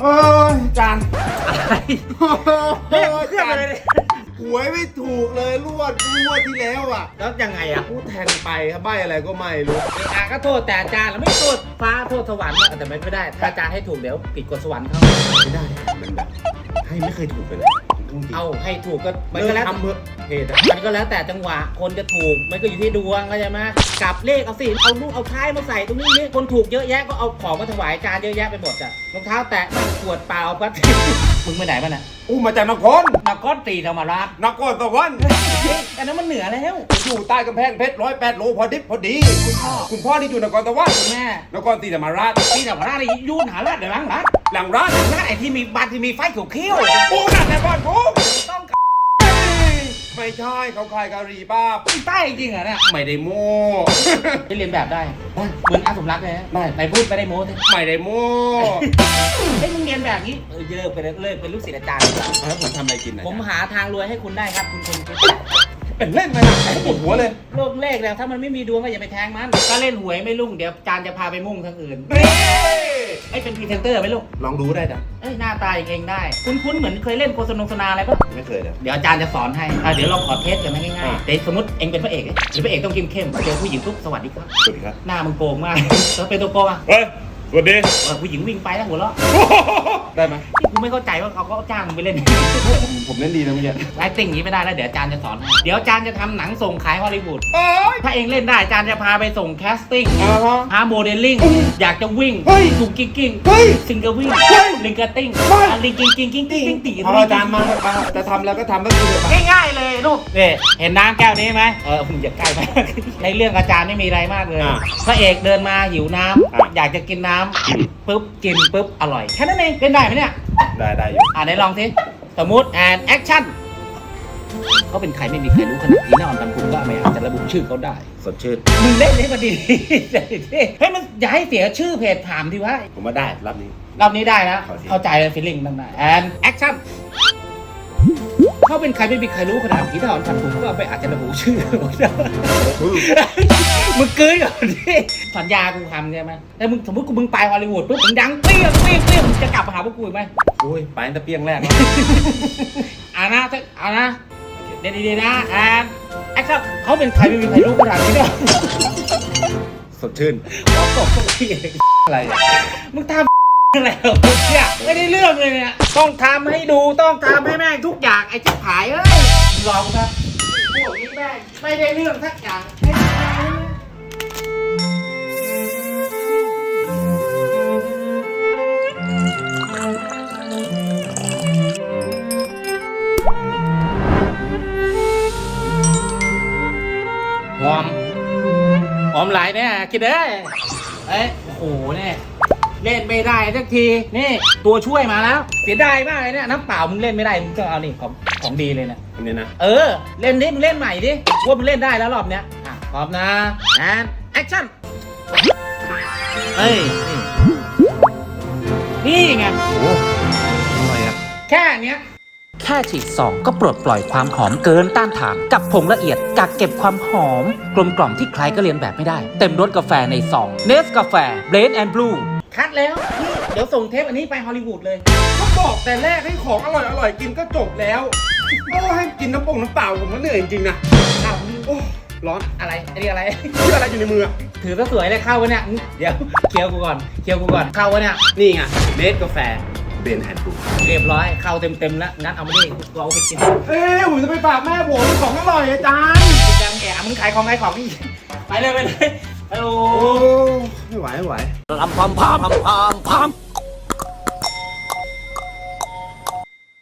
โอ้ยจานอะไรโอ้เรียกยเครื่องจาอะนไรเนี่ยหวยไม่ถูกเลยรวดรวดที่แล้วอะ แล้วยังไงอะกูแทงไปครับใบอะไรก็ไม่รู้อาก็โทษแต่อาจารย์แล้วไม่โทษฟ้าโทษสวรรค์อะแต่ไม่ได้ ถ้าอาจารย์ให้ถูกเดี๋ยวผิดกฎสวรรค์เขาไม่ได้ มันแบบให้ไม่เคยถูกเลย นะจริงๆเอาให้ถูกก็มันเลิก็กแล้วทำเถอะ เพจอะมันก็แล้วแต่จังหวะ คนจะถูกมันก็อยู่ที่ดวงเข้าใจไหมกลับเลขเอาสิเอาลูกเอาท้ายมาใส่ตรงนี้นี่คนถูกเยอะแยะก็เอาของมาถวายอาจารย์เยอะแยะไปหมดอะรองเท้าแตะมันขวดเปล่าก็ มึงไปไหนมาเนี่ยอู้มาจากนครนครตีธรรมราชนครสวรรค์อันนั้นมันเหนือแล้วอยู่ใต้กำแพงเพชรร้อยแปดโลพอดิบพอดี คุณพ่อคุณพ่อนี่อยู่นครสวรรค์คุณแม่นครศรีธรรมราชตีธรรมราชนี่ยุ่นหาราชเดี๋ยวหลังราช หลังร้านหลังราชไอ้ที่มีบ้านที่มีไฟเขียวเขี้ยวปูนั่นแหละบ้านผมต้องไม่ใช่เขาขายกะหรี่ป้าบใต้จริงเหรอเนี่ยไม่ได้โม้ไปเรียนแบบได้เหมือนอาสมรักเลยนะได้ไหนพูดไปได้โม้สิไม่ได้โม้เฮ้ยมึงเรียนแบบนี้เออเลิกไปเลยเลิกเป็นลูกศิษย์อาจารย์ดีกว่าแล้วผมทำอะไรกินนะผมหาทางรวยให้คุณได้ครับคุณคุณเป็นเล่นไปนะปวดหัวเลยโลกเลขแล้วถ้ามันไม่มีดวงก็อย่าไปแทงมัน ก็เล่นหวยไม่รุ่งเดี๋ยวอาจารย์จะพาไปมุ่งทางอื่น นี่ไอ้ยเป็นพรีเซนเตอร์ไหมลูก ลองดูได้นะเอ้ยหน้าตาอย่างเองได้ คุ้นๆเหมือนเคยเล่นโฆษณาโฆษณาอะไรปะไม่เคยเลยเดี๋ยวอาจารย์จะสอนให้อะเดี๋ยวเราขอเทสกันนะง่ายอะ ๆแต่สมมติเองเป็นพระเอกหรือพระเอกต้องเข้มเข้มๆเจอผู้หญิงปุ๊บสวัสดีครับ สวัสดีครับ หน้ามึงโกงมาก แล้วเป็นตัวโกงอะ เฮ้ย สวัสดีเออผู้หญิงวิ่งไปแล้วหัวเราะได้ไหมกูไม่เข้าใจว่าเขาก็จ้างมึงไปเล่น ผมเล่นดีนะเมื่อกี้ไลฟ์ติ้งอย่างนี้ไม่ได้แล้วเดี๋ยวอาจารย์จะสอนให้เดี๋ยวอาจารย์จะทำหนังส่งขายฮอลลีวูด โอ้ย ถ้าเองเล่นได้อาจารย์จะพาไปส่งแคสติ้งอ่าฮะพาโมเดลลิ่งเฮ้ยอยากจะวิ่งเฮ้ย ถูกกิ้งกิ้งเฮ้ย ซิงเกิลวิ่งเฮ้ยลิงเกอร์ติ้งเฮ้ย อะลิงกิ้งกิ้งกิ้งกิ้งกิ้งตีพออาจารย์มามาจะทำแล้วก็ทำก็คือง่ายๆเลยลูกนี่เห็นน้ำแก้วนี้ไหมเออคุณอย่าใกล้ไป ในเรื่องอาจารย์ไม่มีอะไรมากเลยอะพระเอกเดินมาหิวน้ำอะอยากจะกินน้ำปุ๊บกินปุ๊บอร่อย แค่นั้นเองเล่นได้ไหมเนี่ยได้ได้อยู่อ่าไหนลองสิสมมุติแอนแอคชั่นเขาเป็นใครไม่มีใครรู้ขนาดนี้แน่นอนกันคุณก็ไม่อาจจะระบุชื่อเขาได้ สดชื่นมึงเล่นให้มันดีๆให้มันอย่าให้เสียชื่อเพจถามทีว่าผมว่าได้รอบนี้รอบนี้ได้นะขอทีเข้าใจเลยฟีลลิ่งตั้งได้แอนแอคชั่น เขาเป็นใครไม่มีใครรู้ขนาดนี้แน่นอนกันคุณก็ไม่อาจจะระบุชื่อเขาได้มึงเกยก่อนดิสัญญากูทำใช่ไหมแต่มึงสมมติกูมึงไปฮอลลีวูดปุ๊บมึงดังเปรี้ยงเปรี้ยงเปรี้ยงมึงจะกลับมาหาพวกกูอีกไหมโอ้ยไปตั้งแต่เปี้ยงแรกแล้วเอานะเอานะเดี๋ยวดีๆนะแอนแอคชั่นเขาเป็นใครไม่มีใครรู้ขนาดนี้เนี่ยสดชื่นขอตบสักทีอะไรอะมึงทำ อะไรเนี่ยไม่ได้เรื่องเลยเนี่ยต้องทำให้ดูต้องทำให้แม่งทุกอย่างไอ้ชิบหายเอ้ยลองครับพวกนี้แม่งไม่ได้เรื่องสักอย่างหอมหอมหลายเนี่ยคิดเอ้เอ้ยโอ้โหเนี่ย เล่นไม่ได้สักทีนี่ตัวช่วยมาแล้วเสียดายมากเลยเนี่ยน้ำเปล่ามึงเล่นไม่ได้มึงก็เอานี่ของของดีเลยนะอันนี้นะ เออ เล่นดิมึงเล่นใหม่ดิว่ามึงเล่นได้แล้วรอบเนี้ยอะพร้อมนะแอนแอคชั่นเฮ้ยนี่นี่ไงโอ้ทำไมอะแค่เนี้ยแค่ฉีดซองก็ปลดปล่อยความหอมเกินต้านทาน กับผงละเอียดกักเก็บความหอม กลมกล่อมที่ใครก็เรียนแบบไม่ได้ เต็มรสกาแฟในซองเนสกาแฟเบรนแอนด์บลู คัดแล้วนี่เดี๋ยวส่งเทปอันนี้ไปฮอลลีวูดเลย ก็บอกแต่แรกให้ของอร่อยอร่อยกินก็จบแล้วโอ้ให้กินน้ำปงน้ำเปล่าผมก็เหนื่อยจริงๆนะอ้าวโอ้ร้อนอะไรอันนี้อะไรนี่อะไรอยู่ในมืออะถือซะสวยเลยเข้าวะเนี่ยเดี๋ยวเคี้ยวกูก่อนเคี้ยวกูก่อนเข้าวะเนี่ยนี่ไงเนสกาแฟเบนแอนด์บูเรียบร้อยเข้าเต็มเต็มๆแล้วงั้นเอามาดิกูเอาไปกินเอ้ยผมจะไปฝากแม่ผมของอร่อยอาจารย์ยังแกมึงขายของขายของนี่ไปเลยไปเลยฮัลโหลโอ้ไม่ ไหวไม่ไหว ลำพามพามพามพาม